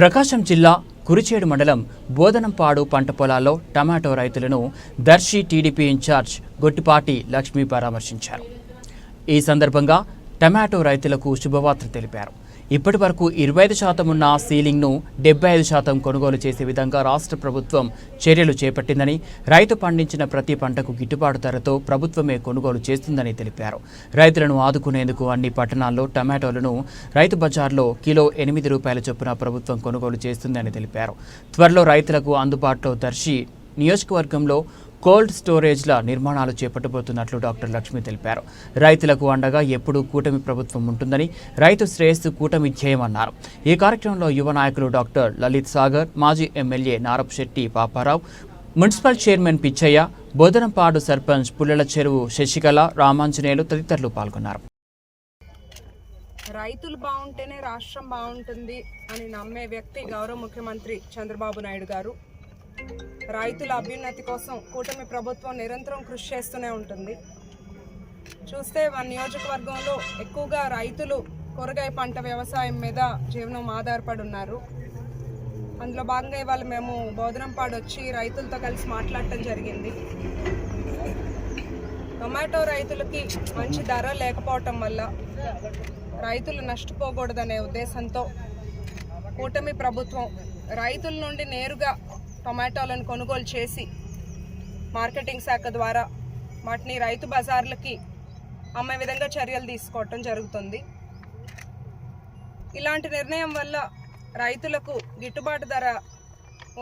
ప్రకాశం జిల్లా కురిచేడు మండలం బోధనంపాడు పంట పొలాల్లో టమాటో రైతులను దర్శి టీడీపీ ఇన్ఛార్జ్ గొట్టిపాటి లక్ష్మి పరామర్శించారు. ఈ సందర్భంగా టమాటో రైతులకు శుభవార్త తెలిపారు. ఇప్పటి వరకు ఇరవై ఐదు శాతం ఉన్న సీలింగ్ను డెబ్బై ఐదు శాతం కొనుగోలు చేసే విధంగా రాష్ట్ర ప్రభుత్వం చర్యలు చేపట్టిందని రైతు పండించిన ప్రతి పంటకు గిట్టుబాటు ధరతో ప్రభుత్వమే కొనుగోలు చేస్తుందని తెలిపారు. రైతులను ఆదుకునేందుకు అన్ని పట్టణాల్లో టమాటోలను రైతు బజార్లో కిలో ఎనిమిది రూపాయల చొప్పున ప్రభుత్వం కొనుగోలు చేస్తుందని తెలిపారు. త్వరలో రైతులకు అందుబాటులో దర్శి నియోజకవర్గంలో కోల్డ్ స్టోరేజ్ల నిర్మాణాలు చేపట్టబోతున్నట్లు డాక్టర్ లక్ష్మి తెలిపారు. రైతులకు అండగా ఎప్పుడూ కూటమి ప్రభుత్వం ఉంటుందని రైతు శ్రేయస్సు కూటమి ధ్యేయమన్నారు. ఈ కార్యక్రమంలో యువ నాయకులు డాక్టర్ లలిత్ సాగర్ మాజీ MLA Narapshetty Paparao municipal chairman Pichaiah Bodhanampadu sarpanch Pullela Cheruvu Sasikala Ramanjaneyulu తదితరులు పాల్గొన్నారు. రైతులు బాగుంటేనే రాష్ట్రం బాగుంటుంది అని నమ్మే వ్యక్తి గౌరవ ముఖ్యమంత్రి చంద్రబాబు నాయుడు గారు. రైతుల అభ్యున్నతి కోసం కూటమి ప్రభుత్వం నిరంతరం కృషి చేస్తూనే ఉంటుంది. చూస్తే మన నియోజకవర్గంలో ఎక్కువగా రైతులు కూరగాయ పంట వ్యవసాయం మీద జీవనం ఆధారపడి ఉన్నారు అందులో భాగంగా ఇవాళ మేము బోధనంపాడు వచ్చి రైతులతో కలిసి మాట్లాడటం జరిగింది. టొమాటో రైతులకి మంచి ధర లేకపోవటం వల్ల రైతులు నష్టపోకూడదనే ఉద్దేశంతో కూటమి ప్రభుత్వం రైతుల నుండి నేరుగా టొమాటోలను కొనుగోలు చేసి మార్కెటింగ్ శాఖ ద్వారా వాటిని రైతు బజార్లకి అమ్మే విధంగా చర్యలు తీసుకోవటం జరుగుతుంది. ఇలాంటి నిర్ణయం వల్ల రైతులకు గిట్టుబాటు ధర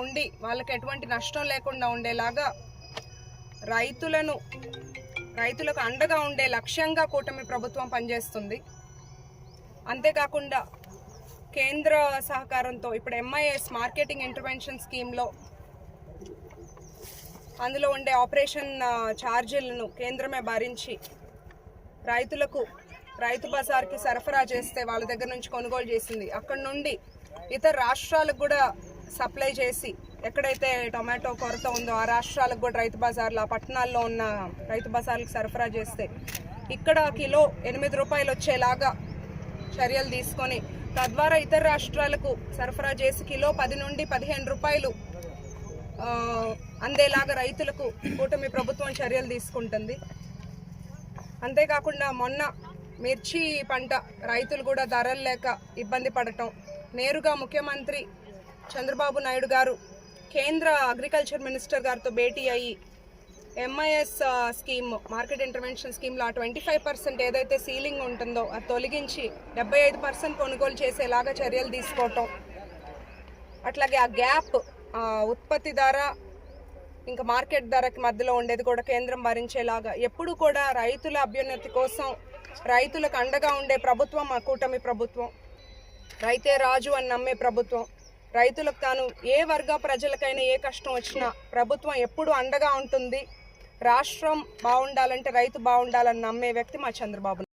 ఉండి వాళ్ళకి ఎటువంటి నష్టం లేకుండా ఉండేలాగా రైతులను రైతులకు అండగా ఉండే లక్ష్యంగా కూటమి ప్రభుత్వం పనిచేస్తుంది. అంతేకాకుండా కేంద్ర సహకారంతో ఇప్పుడు ఎంఐఎస్ మార్కెటింగ్ ఇంటర్వెన్షన్ స్కీమ్లో అందులో ఉండే ఆపరేషన్ ఛార్జీలను కేంద్రమే భరించి రైతులకు రైతు బజార్కి సరఫరా చేస్తే వాళ్ళ దగ్గర నుంచి కొనుగోలు చేసింది. అక్కడ నుండి ఇతర రాష్ట్రాలకు కూడా సప్లై చేసి ఎక్కడైతే టొమాటో కొరత ఉందో ఆ రాష్ట్రాలకు కూడా రైతు బజార్లు ఆ పట్టణాల్లో ఉన్న రైతు బజార్లకు సరఫరా చేస్తే ఇక్కడ కిలో ఎనిమిది రూపాయలు వచ్చేలాగా చర్యలు తీసుకొని తద్వారా ఇతర రాష్ట్రాలకు సరఫరా చేసి కిలో పది నుండి పదిహేను రూపాయలు అందేలాగా రైతులకు కూటమి ప్రభుత్వం చర్యలు తీసుకుంటుంది. అంతేకాకుండా మొన్న మిర్చి పంట రైతులు కూడా ధరలు లేక ఇబ్బంది పడటం. నేరుగా ముఖ్యమంత్రి చంద్రబాబు నాయుడు గారు కేంద్ర అగ్రికల్చర్ మినిస్టర్ గారితో భేటీ అయ్యి ఎంఐఎస్ స్కీమ్ మార్కెట్ ఇంటర్వెన్షన్ స్కీమ్లో ఆ ట్వంటీ ఫైవ్ పర్సెంట్ ఏదైతే సీలింగ్ ఉంటుందో అది తొలగించి డెబ్బై ఐదు పర్సెంట్ కొనుగోలు చేసేలాగా చర్యలు తీసుకోవటం. అట్లాగే ఆ గ్యాప్ ఉత్పత్తి ధర ఇంకా మార్కెట్ ధరకి మధ్యలో ఉండేది కూడా కేంద్రం భరించేలాగా. ఎప్పుడు కూడా రైతుల అభ్యున్నతి కోసం రైతులకు అండగా ఉండే ప్రభుత్వం మా కూటమి ప్రభుత్వం. రైతే రాజు అని నమ్మే ప్రభుత్వం. రైతులకు తాను ఏ వర్గ ప్రజలకైనా ఏ కష్టం వచ్చినా ప్రభుత్వం ఎప్పుడు అండగా ఉంటుంది. రాష్ట్రం బాగుండాలంటే రైతు బాగుండాలని నమ్మే వ్యక్తి మా చంద్రబాబు